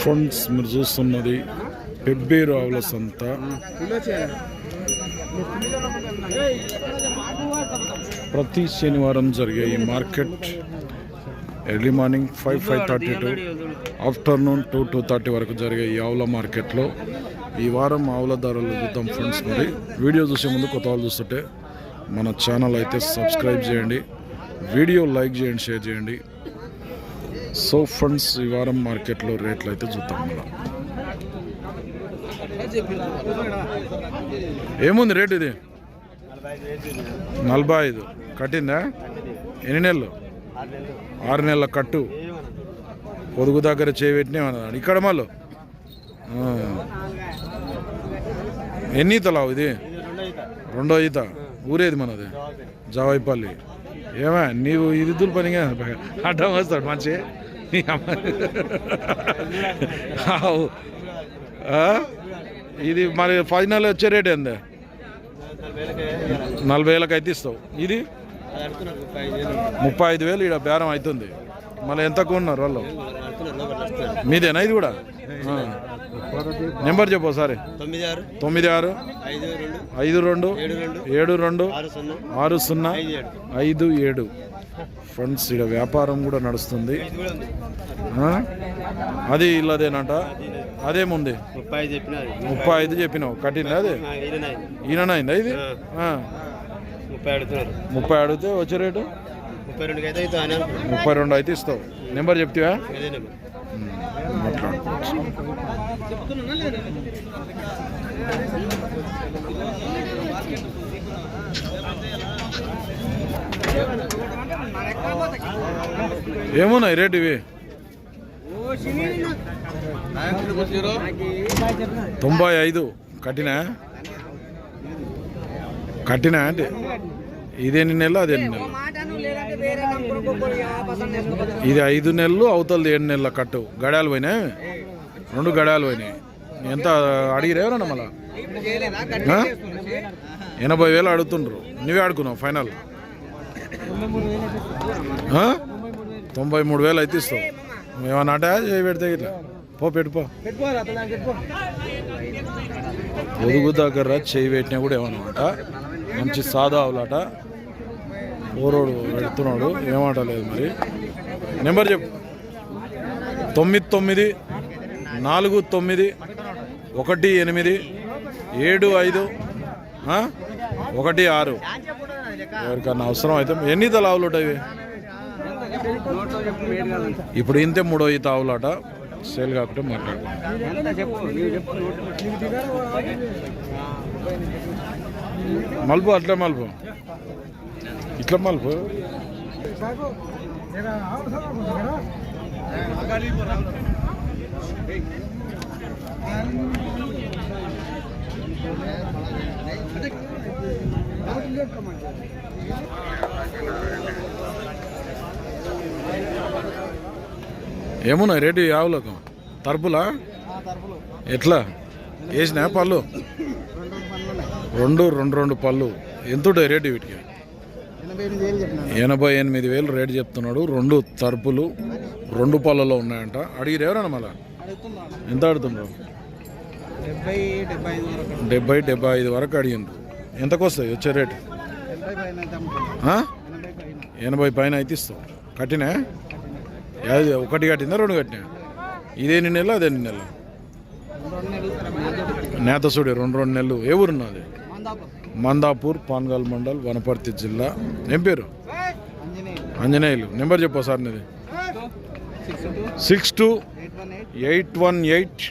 Funds మీరు చూస్తున్నది పెబ్బేరు ఆవుల సంత. ప్రతి శనివారం జరిగే ఈ market early morning five five thirty to afternoon two two thirty వరకు జరిగే ఈ ఆవుల మార్కెట్లో ఈ వారం ఆవుల ధరలు చూద్దాం ఫ్రెండ్స్ మరి. వీడియో చూసే ముందు కొత్త వాళ్ళు చూస్తుంటే మన ఛానల్ అయితే సబ్స్క్రైబ్ చేయండి వీడియో లైక్ చేయండి షేర్ చేయండి. సో ఫ్రెండ్స్ ఈ వారం మార్కెట్లో రేట్లు అయితే చూద్దాం మనం. ఏముంది రేట్ ఇది? నలభై ఐదు. కట్టిందా? ఎన్ని నెలలు? ఆరు నెలల కట్టు. పొదుగు దగ్గర చేపెట్టినే అన్నాడు ఇక్కడ మళ్ళీ? ఎన్ని ఈతలావు ఇది? రెండో ఈత. ఊరేది మనది? జావైపల్లి. ఏమా నీవు ఇది దుల్పనిగా అడ్డం వస్తాడు మంచి. ఇది మరి ఫైనల్ వచ్చే రేట్ ఏంది? నలభై వేలకు అయితే ఇస్తావు. ఇది? ముప్పై ఐదు వేలు ఇక్కడ బేరం అవుతుంది. మళ్ళీ ఎంతకు ఉన్నారు వాళ్ళు? మీదేనా ఇది కూడా. నెంబర్ చెప్పు ఒకసారి. తొమ్మిది ఆరు. ఐదు రెండు. ఏడు రెండు. ఆరు సున్నా. ఐదు ఏడు. ఫ్రెండ్స్ ఇక్కడ వ్యాపారం కూడా నడుస్తుంది? అది ఇల్లదేనంట? అదేముంది? ముప్పై ఐదు చెప్పినారు ముప్పై ఐదు చెప్పినావు. కట్టిందా అది? ఈయనైందా ఇది. ముప్పై అడిగితే వచ్చే రేటు? ముప్పై రెండు అయితే ఇస్తావు నెంబర్ చెప్తావా? మాట్లాడుకోవచ్చు ఏమున్నాయి రేటు ఇవి? తొంభై ఐదు. కట్టినా? కట్టినా అంటే? ఇదేన్ని నెలలు అదేన్ని నెలలు? ఇది ఐదు నెలలు అవుతుంది ఏడు నెలల కట్టు. గడాలు పోయినాయి? రెండు గడాలు పోయినాయి. ఎంత అడిగిరేవరన్నా మళ్ళా? ఎనభై వేలు అడుగుతుండ్రు. నువ్వే ఆడుకున్నావు ఫైనల్. తొంభై మూడు వేలు అయితే ఇస్తావు ఏమన్నా అంటే చేయి పెడితే ఇట్లా. పో పెట్టుపో ఒదుగు దగ్గర చేయి పెట్టినా కూడా ఏమన్నమాట? మంచి సాదా అవులాట. ఓరోడు పెడుతున్నాడు ఏమంటలేదు మరి. నెంబర్ చెప్పు. తొమ్మిది తొమ్మిది నాలుగు తొమ్మిది ఒకటి ఎనిమిది ఏడు ఐదు? ఒకటి ఆరు. ఎవరికన్నా అవసరం అయితే ఎన్ని ఈత ఆవులు ఉంటాయి? ఇప్పుడు ఇంతే మూడో ఈత ఆవులాట సేల్ కాకుంటే మాట్లాడుకుంటాం మలుపు అట్లా మలుపు. ఇట్లా మలుపు. ఏమున్నాయి రేటు ఆవులకు? తరపులా? ఎట్లా? వేసినా పళ్ళు? రెండు రెండు రెండు పళ్ళు. ఎంత రేటు వీటికి? ఎనభై ఎనిమిది వేలు రేటు చెప్తున్నాడు. రెండు తరుపులు రెండు పళ్ళలో ఉన్నాయంట. అడిగిరు ఎవరన్నా మళ్ళా? ఎంత అడుగుతున్నారు డెబ్బై డెబ్బై ఐదు వరకు అడిగిండు ఎంతకొస్తాయి? అడిగిండ్రు ఎంతకు వస్తాయి వచ్చే రేటు? ఎనభై పైన ఎనభై పైన అయితే ఇస్తాం. కట్టినా? యాది ఒకటి కట్టిందా రెండు కట్టినా? ఇదేని నెల అదేని నెల. రెండు నెలలు నేతసుడి రెండు రెండు నెలలు. ఏ ఊరున్నది మందాపూర్ పాన్గాల్ మండల్ వనపర్తి జిల్లా. ఏం పేరు? ఆంజనేయులు. నెంబర్ చెప్పు సార్ నీది. Six two six two eight one eight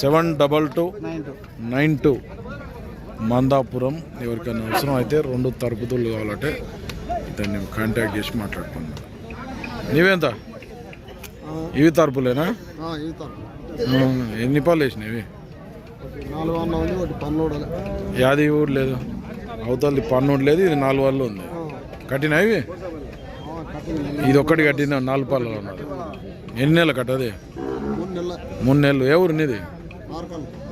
seven double two nine two. Nine two Mandapuram ఎవరికైనా అవసరం అయితే రెండు తరపుతులు కావాలంటే దాన్ని కాంటాక్ట్ చేసి మాట్లాడుకుందాం. నీవెంత? ఇవి తరపులేనా? ఆ, ఎన్ని పాలు ఒకటి పన్నోడు యాది ఊరు లేదు. అవతలది పన్నుడు లేదు ఇది నాలుగు వాళ్ళు ఉంది. కట్టినా ఇవి? ఇది ఒక్కటి కట్టింది? నాలుగు పాలలో ఉన్నది ఎన్ని నెలలు కట్టది? మూడు నెలల. ఏ ఊరు నీది?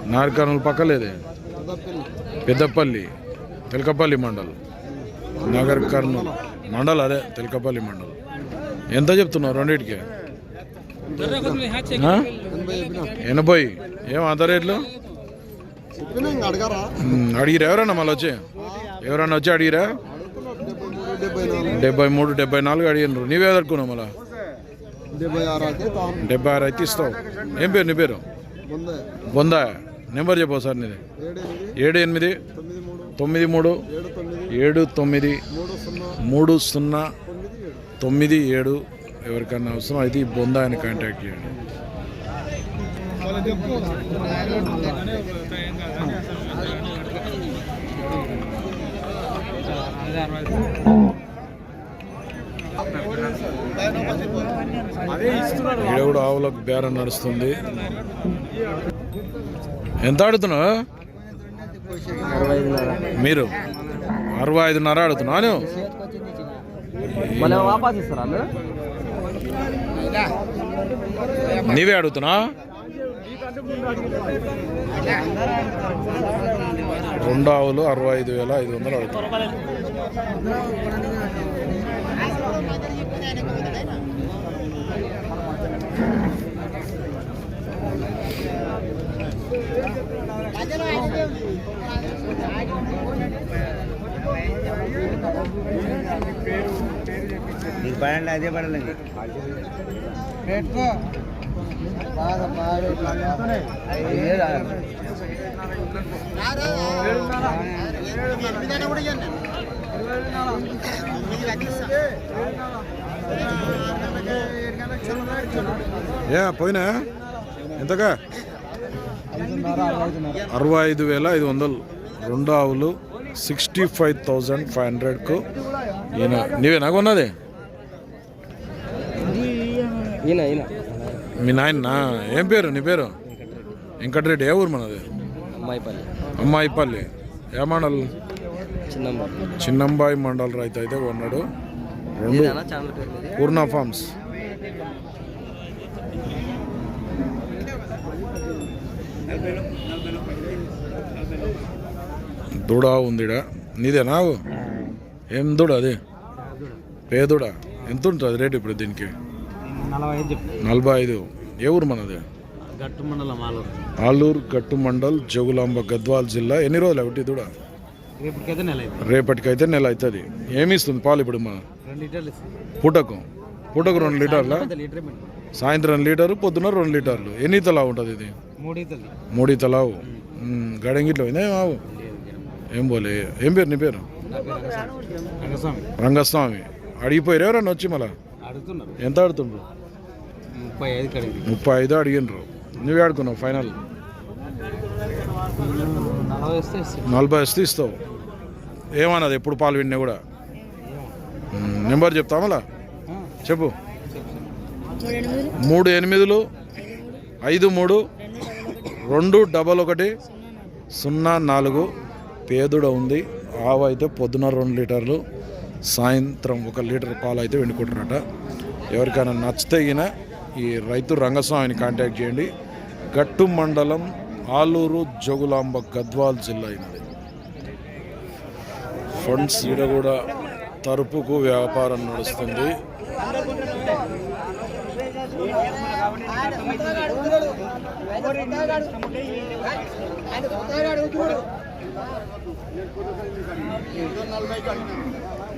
నారకర్నూలు పక్కలేదే పెద్దపల్లి. పెద్దపల్లి. తెలకపల్లి మండల్. నగర్ కర్నూలు. మండల్ అదే తెలకపల్లి మండల్. ఎంత చెప్తున్నావు రెండింటికి? ఎనభై. ఏం అంత రేట్లు? అడగారా ఎవరన్నా మళ్ళీ వచ్చి? ఎవరన్నా వచ్చి అడిగిరా? డెబ్బై మూడు డెబ్బై నాలుగు అడిగినారు. నీవే ఎదుర్కొన్నావు మళ్ళా? డెబ్బై ఆరు అయితే ఇస్తావు. ఏం పేరు నీ పేరు? బొందా. నెంబర్ చెప్పు సార్ నీది. ఏడు ఎనిమిది తొమ్మిది మూడు ఏడు తొమ్మిది మూడు సున్నా తొమ్మిది ఏడు ఎవరికన్నా అవసరం అయితే ఈ బొందా అని కాంటాక్ట్ చేయండి. ఈడ కూడా ఆవులకు బేరం నడుస్తుంది. ఎంత ఆడుతున్నావు? మీరు? అరవై ఐదున్నర ఆడుతున్నావు. మళ్ళీ వాపాస్ ఇస్తారా నీవే అడుగుతున్నా రెండు ఆవులు అరవై ఐదు వేల ఐదు వందలు అడుగుతున్నా నీకు పడండి అదే పడాలి ఏ పోయినా? ఎంతగా అరవై ఐదు వేల ఐదు వందలు. రెండు ఆవులు సిక్స్టీ ఫైవ్ థౌజండ్ ఫైవ్ హండ్రెడ్కు ఈయన. నీవే నాకు ఉన్నది మీ నాయన? ఏం పేరు? నీ పేరు? వెంకటరెడ్డి. ఏ ఊరు మనది? అమ్మాయిపల్లి. అమ్మాయిపల్లి. ఏ మండల్? చిన్నంబాయి. మండల్ రైతు అయితే ఉన్నాడు. రెండు? పూర్ణ ఫార్మ్స్. దూడ ఉందిడా? నీదేనా? ఏం దూడ అది? పేదూడ. ఎంత ఉంటుంది రేట్ ఇప్పుడు దీనికి? నలభై ఐదు ఏ ఊరు మనది? గట్టు మండలం ఆలూరు. ఆలూరు గట్టు మండల్ జగులాంబ గద్వాల్ జిల్లా. ఎన్ని రోజులు ఒకటి దూడ రేపటికైతే నెల రేపటికైతే నెల అవుతుంది. ఏమి ఇస్తుంది పాలు ఇప్పుడు మన? లీటర్లు పూటకు? పూటకు రెండు లీటర్ల? లీటర్ సాయంత్రం లీటరు పొద్దున రెండు లీటర్లు. ఎన్ని తలా ఉంటుంది ఇది? మూడు తలావు గడంగిట్లో పోయిందా? ఏం ఆవు? ఏం పోలే. ఏం పేరు నీ పేరు? రంగస్వామి. అడిగిపోయారు ఎవరన్నా వచ్చి మళ్ళా? ఎంత ఆడుతుండ్రు? ముప్పై ఐదు కడిగి ముప్పై ఐదు అడిగినరు నువ్వే ఆడుకున్నావు ఫైనల్ నలభై వస్తే ఇస్తావు. ఏమన్నది? ఎప్పుడు పాలు విన్నా కూడా? నెంబర్ చెప్తా మళ్ళా చెప్పు. మూడు ఎనిమిదిలు ఐదు మూడు రెండు డబల్ ఒకటి సున్నా నాలుగు పేదుడ ఉంది. ఆవు అయితే పొద్దున రెండు లీటర్లు సాయంత్రం ఒక లీటర్ పాలు అయితే వెండుకుంటారట. ఎవరికైనా నచ్చితే ఈ రైతు రంగస్వామిని కాంటాక్ట్ చేయండి. గట్టు మండలం ఆలూరు జోగులాంబ గద్వాల్ జిల్లా అయినది ఫండ్స్ ఈడ కూడా తరపుకు వ్యాపారం నడుస్తుంది.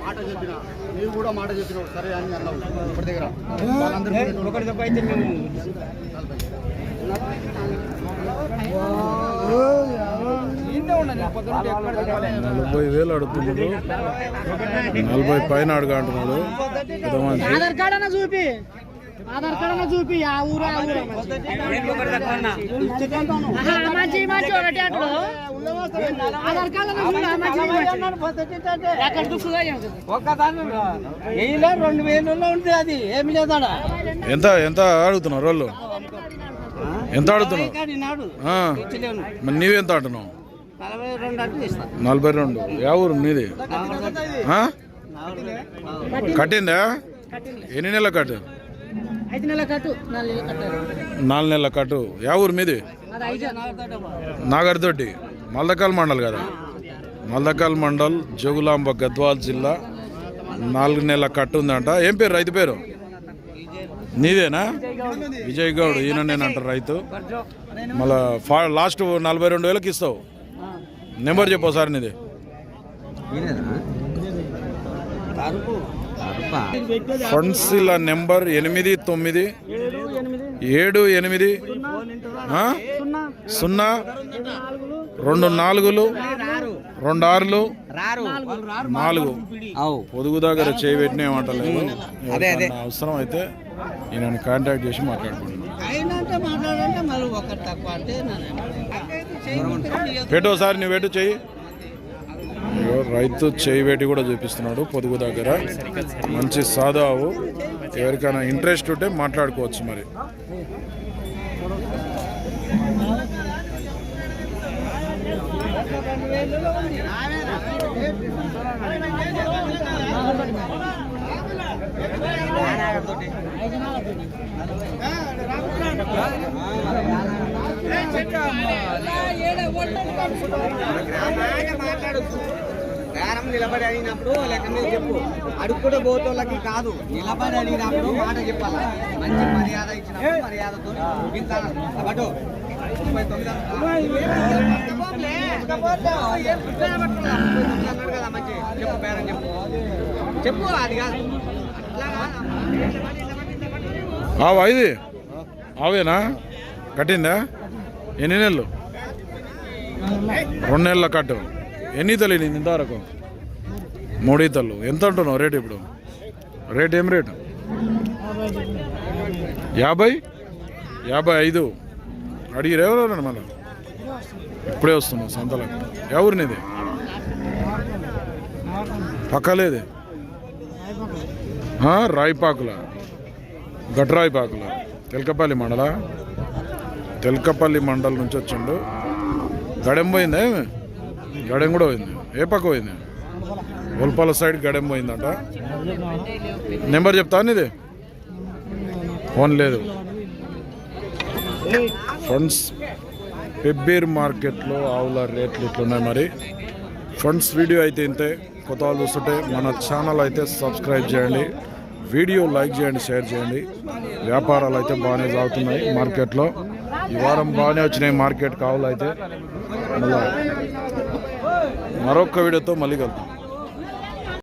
మాట చెప్పిన నీవు కూడా మాట చెప్పినావు సరే అని అన్నావు. ఇప్పటి దగ్గర. ఒకటి తప్ప అయితే మేము. నలభై వేలు అడుగుతున్నాడు. నలభై పైన అడుగు అంటున్నాడు. పెద్ద మనిషి. ఆధార్ కార్డ్ అన్న చూపి. ఆధార్ కార్డ్ చూపి ఆ ఊరు ఆ ఊరు మంచి మంచి ఒకటి ఆధార్ కార్డ్ రెండు వేలలో ఉంటుంది అది. ఏమి లేదాడా? ఎంత ఎంత అడుగుతున్నావు రోళ్ళు ఎంత అడుగుతున్నావు మరి నీవెంత అంటున్నావు? నలభై రెండు యా ఊరు నీది? కట్టిందా? ఎన్ని నెలల కట్టారు నాలుగు నెలల కట్టు. యా ఊరు మీది? నాగర్తోటి మల్దకాల్ మండల్ కదా? మల్దకాల్ మండల్ జోగులాంబ గద్వాల్ జిల్లా. నాలుగు నెలల కట్టు ఉందంట. ఏం పేరు? రైతు పేరు? నీదేనా? విజయ్ గౌడ్ ఈయన నేను అంటారు రైతు. మళ్ళా ఫా లాస్ట్ నలభై రెండు వేలకు ఇస్తావు. నెంబర్ చెప్పు సార్ నీది. ఫండ్స్ ఇలా నెంబర్ ఎనిమిది తొమ్మిది ఏడు ఎనిమిది? సున్నా రెండు నాలుగులు రెండు ఆరులు నాలుగు. పొదుగు దగ్గర చేయి పెట్టిన ఏమంటలేదు ఎవరికన్నా అవసరం అయితే ఈయనని కాంటాక్ట్ చేసి మాట్లాడుకుంటున్నాను అయినంటే మాట్లాడంటే మళ్ళీ ఒకటి తక్కువ అంటే పెట్టు ఒకసారి నువ్వు పెట్టు చెయ్యి. రైతు చేయి కూడా చూపిస్తున్నాడు పొదుగు దగ్గర. మంచి సాదావు. ఎవరికైనా ఇంట్రెస్ట్ ఉంటే మాట్లాడుకోవచ్చు మరి. నేరం నిలబడి అడిగినప్పుడు లెక్క మీద చెప్పు. అడుక్కుంటే పోతోళ్ళకి కాదు. నిలబడి అడిగినప్పుడు మాట చెప్పాలి? మంచి మర్యాద ఇచ్చినప్పుడు మర్యాదతో చూపించాలి? కాబట్టి ముప్పై తొమ్మిది అన్నాడు కదా మంచి చెప్పు బేరం చెప్పు చెప్పు అది కాదు. అట్లా అవేనా ఇది కట్టిందా? ఎన్ని నెలలు? రెండు నెలల కట్టు. ఎన్ని ఈతలు నేను ఇంతవరకు? మూడు ఈతలు. ఎంత ఉంటున్నావు రేట్ ఇప్పుడు? రేట్ ఏం రేటు? యాభై? యాభై ఐదు. అడిగి రేవరండి మళ్ళీ? ఇప్పుడే వస్తున్నావు సంతలకు. ఎవరినిది పక్కలేదే రాయిపాకుల. గట్రాయిపాకుల. తెలకపల్లి మండలా? తెలకపల్లి మండలం నుంచి వచ్చిండు. గడెం పోయిందా ఏమి? గడెం కూడా పోయింది. ఏ పక్క పోయింది? ఉల్పాల సైడ్ గడెం పోయిందంట. నెంబర్ చెప్తాను ఇది ఫోన్ లేదు. ఫండ్స్ పెబ్బేర్ మార్కెట్లో ఆవుల రేట్లు ఇట్లున్నాయి మరి. ఫండ్స్ వీడియో అయితే ఇంతే. కొత్త వాళ్ళు చూస్తుంటే మన ఛానల్ అయితే సబ్స్క్రైబ్ చేయండి. వీడియో లైక్ చేయండి షేర్ చేయండి. వ్యాపారాలు అయితే బాగానే సాగుతున్నాయి మార్కెట్లో. ఈ వారం బాగానే వచ్చినాయి మార్కెట్ కావాలైతే. మరొక వీడియోతో మళ్ళీ కలుద్దాం.